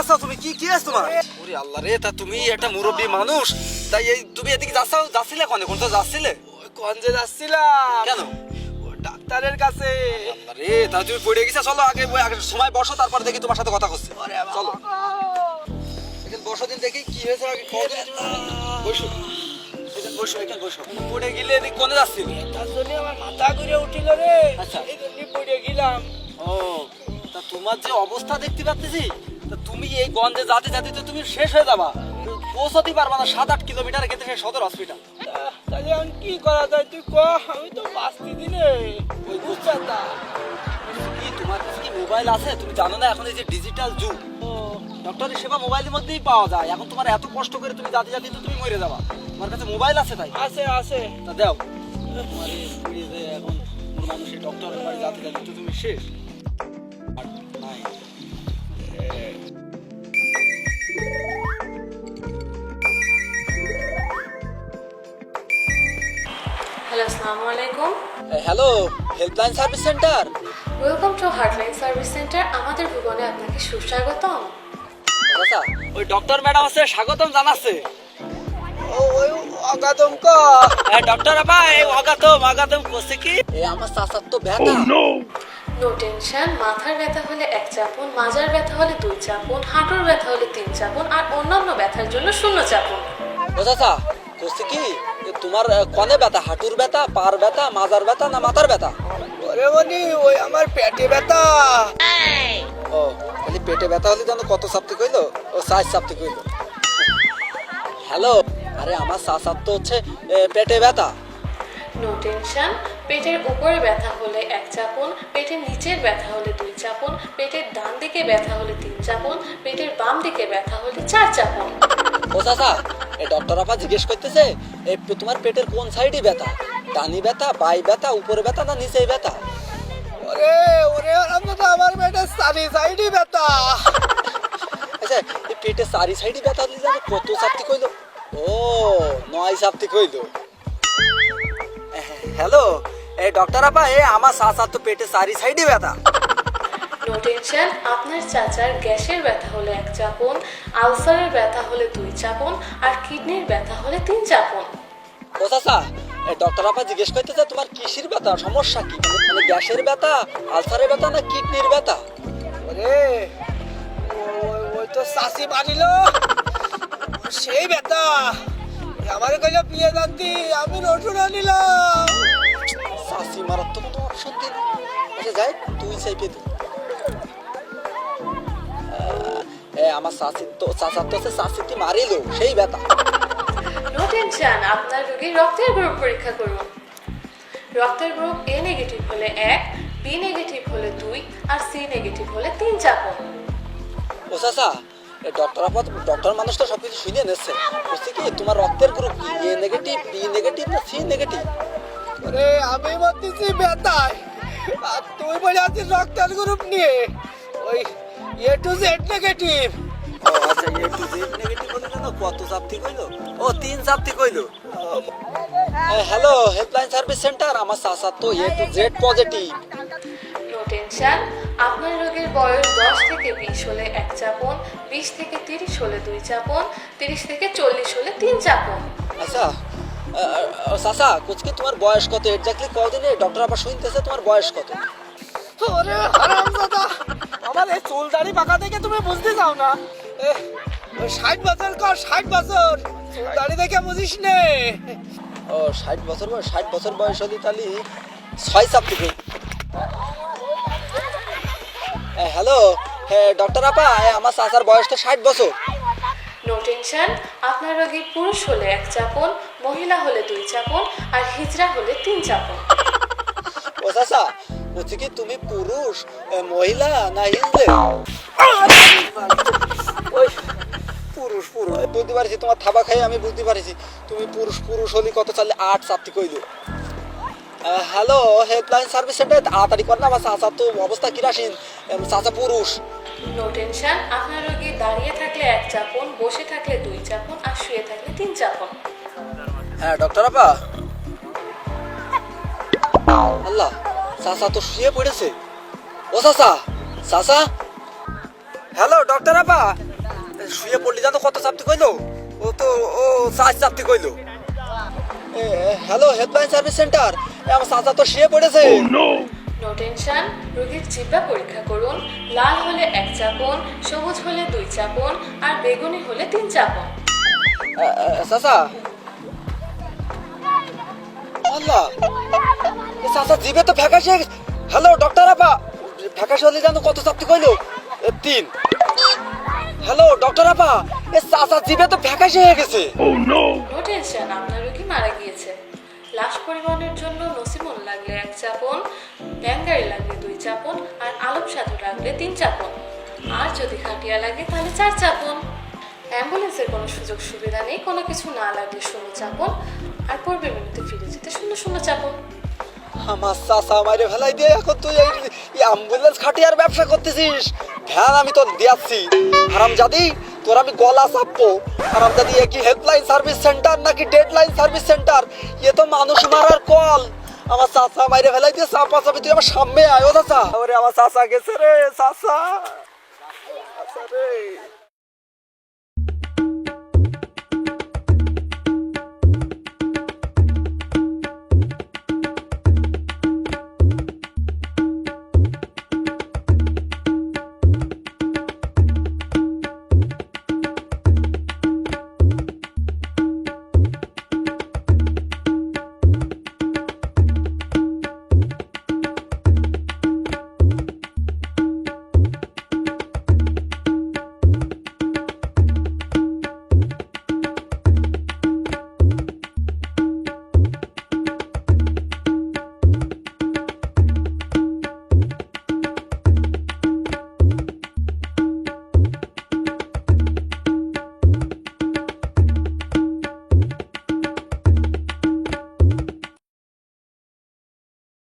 আছো তুমি? কি কি আছো তোমার? ওরে আল্লাহ রে তা তুমি একটা মুরব্বী মানুষ। তাই এই তুমি এদিকে যাচ্ছ? যাচ্ছিলে কোনে? কোন তো যাচ্ছিলে? ওই গঞ্জে যাচ্ছিলাম। কেন? ডাক্তারের কাছে। আল্লাহ রে তা তুমি পড়ে গেছো? চলো আগে আগে সময় বসো তারপর দেখি তোমার সাথে কথা করছি চলো। এখানে বসো দিন দেখি কি হয়েছে আগে বসো। এখানে বসো এখানে বসো। পড়ে গেলে এদিকে কোনে যাচ্ছিলে? তার জন্য আমার মাথা ঘুরে উঠিল রে। আচ্ছা। এই জন্য পড়ে গেলাম। ও। তোমার যে অবস্থা দেখতে পাচ্ছি তা তুমি এই গন্ধে যাতে যাতে তো তুমি শেষ হয়ে যাবা। পৌঁছতে পারবা না সাত আট কিলোমিটার গেতে সে সদর হসপিটাল তাহলে এখন কি করা যায়? তুই ক? আমি তো বাঁচতে দিনে ওই বুঝছা তা কি তোমার কাছে কি মোবাইল আছে? তুমি জানো না এখন এই যে ডিজিটাল যুগ। ডক্টরের সেবা মোবাইলের মধ্যেই পাওয়া যায়। এখন তোমার এত কষ্ট করে তুমি যাতে যাতে তো তুমি মরে যাবা। তোমার কাছে মোবাইল আছে তাই? আছে আছে। তা দাও। তোমার এখন মানুষের ডক্টরের বাড়ি যাতে যাতে তো তুমি শেষ। হ্যালো আসসালামু আলাইকুম hello helpline service centre welcome to heartline service centre আমাদের ভুবনে আপনাকে সুস্বাগতম। আচ্ছা ওই ডক্টর ম্যাডাম আছে স্বাগতম জানাচ্ছে। ও ওই অগাদম ক। ডক্টর আপা এই অগাতম অগাতম করছে কি? এ আমার চাচার তো ব্যথা। নো টেনশন মাথার ব্যথা হলে এক চাপুন মাজার ব্যথা হলে দুই চাপুন হাঁটুর ব্যথা হলে তিন চাপুন আর অন্যান্য ব্যথার জন্য শূন্য চাপুন। ও চাচা করছে কি তোমার কনে ব্যথা? হাঁটুর ব্যথা পার ব্যথা মাজার ব্যথা না মাথার ব্যথা? ওরে মনি ওই আমার পেটে ব্যথা। ও খালি পেটে ব্যথা হলে জানো কত সাপ্তি কইলো ও সাইজ সাপ্তি কইলো হ্যালো আরে আমার চাচার তো হচ্ছে পেটে ব্যথা। নো টেনশন পেটের উপরে ব্যথা হলে এক চাপন পেটের নিচের ব্যথা হলে দুই চাপন পেটের ডান দিকে ব্যথা হলে তিন চাপন পেটের বাম দিকে ব্যথা হলে চার চাপন। ও চাচা এ ডক্টর আপা জিজ্ঞেস করতেছে এ পে- তোমার পেটের কোন সাইডে ব্যথা? ডানি ব্যথা বাই ব্যথা উপরে ব্যথা না নিচে ব্যথা? ওরে ওরে আমার পেটে সারি সাইডি ব্যথা। আচ্ছা এই পেটে চারি সাইডে ব্যথা হলে জানো কত সাপ্তি কইলো ও নয় সাপ্তি কইলো হ্যালো এই ডক্টর আপা এ আমার চাচার তো পেটে সারি সাইডে ব্যথা। নো টেনশন আপনার চাচার গ্যাসের ব্যথা হলে এক চাপুন আলসারের ব্যথা হলে দুই চাপুন আর কিডনির ব্যথা হলে তিন চাপুন। ও চাচা ডক্টর আপা জিজ্ঞেস করতেছে তোমার কিসির ব্যথা? সমস্যা কি? মানে মানে গ্যাসের ব্যথা আলসারের ব্যথা না কিডনির ব্যথা? ওরে ওই ওই তো শাসি মারিল সেই ব্যথা। আমার কইলে বিয়ে দান্তি আমি নতুন আনিলাম। চাষি মারাত্মক তো দিন আচ্ছা যাই তুই চাইপে এ আমার চাষি তো চাচার তো আছে চাষিটি মারিলো সেই ব্যথা। নো টেনশন আপনার রোগীর রক্তের গ্রুপ পরীক্ষা করুন। রক্তের গ্রুপ এ নেগেটিভ হলে এক বি নেগেটিভ হলে দুই আর সি নেগেটিভ হলে তিন চাপুন ও এ ডক্টর আপা ডক্টর মানুষ তো সবকিছু শুনে নিচ্ছে। বুঝছি কি? তোমার রক্তের গ্রুপ কি? এ নেগেটিভ বি নেগেটিভ না সি নেগেটিভ ওরে আমি বলতেছি ব্যথায় আর তুই বলে আছিস রক্তের গ্রুপ নিয়ে? ওই এ টু জেড নেগেটিভ ও আচ্ছা এ টু জেড নেগেটিভ কত চাপতি কইলো ও তিন চাপতি কইলো হ্যালো হেল্পলাইন সার্ভিস সেন্টার আমার চাচার তো A to Z positive no tension আপনার রোগীর বয়স দশ থেকে বিশ হলে এক চাপুন বিশ থেকে তিরিশ হলে দুই চাপুন তিরিশ থেকে চল্লিশ হলে তিন চাপুন। আচ্ছা চাচা কুচকি তোমার বয়স কত? এক্স্যাক্টলি কদিনে ডক্টর আবার শুনতেছে তোমার বয়স কত? ওরে হারামজাদা আমার এই চুল দাড়ি পাকা দেখে তুমি বুঝতে চাও না। ষাট বছর কর ষাট বছর। চুল দাড়ি দেখে বুঝিস নে। ও ষাট বছর বয়স ষাট বছর বয়স হলে তাহলে ছয় কই হ্যালো? হ্যাঁ ডক্টর আপা আমার চাচার বয়স তো ষাট বছর। নো টেনশন আপনার রোগী পুরুষ হলে এক চাপুন, মহিলা হলে দুই চাপুন, আর হিজড়া হলে তিন চাপুন। ও বলছি কি তুমি পুরুষ মহিলা না হিন্দে ওই, পুরুষ পুরুষ। বুঝতে পারছি, তোমার থাবা খাই আমি বুঝতে পারছি। তুমি পুরুষ পুরুষ হলি কত চালে আট চাপতি কইলো। হ্যালো, হেল্পলাইন সার্ভিস সেন্টার, তাড়াতাড়ি কর না আমার চাচা, তো অবস্থা কিরাসিন। চাচা পুরুষ। নো টেনশন আপনার রোগী দাঁড়িয়ে থাকলে এক চাপুন বসে থাকলে দুই চাপুন আর শুয়ে থাকলে তিন চাপুন। হ্যাঁ ডক্টর আপা। আল্লাহ চাচা তো শুয়ে পড়েছে। ও সাসা চাচা। হ্যালো ডক্টর আপা। শুয়ে পড়লি জানো কত চাপতে কইলো? ও তো ও চার চাপতে কইলো। Hello helpline service centre. আমার চাচা তো শুয়ে পড়েছে। নো টেনশন রোগীর জিব্বা পরীক্ষা করুন লাল হলে এক চাপন সবুজ হলে দুই চাপন আর বেগুনি হলে তিন চাপন। চাচা। আল্লাহ চাচা জিভে তো ফ্যাকাশে হ্যালো ডক্টর আপা। ফ্যাকাশে হলে জানো কত চাপতে কইলো তিন। হ্যালো ডক্টর আপা এ চাচা জিভে তো ফ্যাকাশে হয়ে গেছে। নো টেনশন আপনার রোগী মারা গিয়েছে। লাশ পরিবহনের জন্য নসিমন লাগলে এক চাপন গাড়ি লাগলে দুই চাপন আর আলম সাধু লাগলে তিন চাপন। আর যদি খাটিয়া লাগে তাহলে চার চাপন। অ্যাম্বুলেন্সের কোনো সুযোগ সুবিধা নেই, কোনো কিছু না লাগলে শূন্য চাপন। আর পূর্বে মিনিটে ফিরে যেতে শূন্য শূন্য চাপন। আমার চাচা মারে ফেলাই দিয়ে এখন তুই এই অ্যাম্বুলেন্স খাটিয়ার ব্যবসা করতেছিস। ধ্যান, আমি তো দিয়াচ্ছি। হারাম জাদি তোর আমি গলা চাপবো। হারাম জাদি এ কি হেল্পলাইন সার্ভিস সেন্টার নাকি ডেডলাইন সার্ভিস সেন্টার এ তো মানুষ মারার কল। আমার চাচা মাইরে ফেলাই দিয়ে চাপা চাপি তুই আমার সামনে আয় ও চাচা। ওরে আমার চাচা গেছে রে চাচা রে।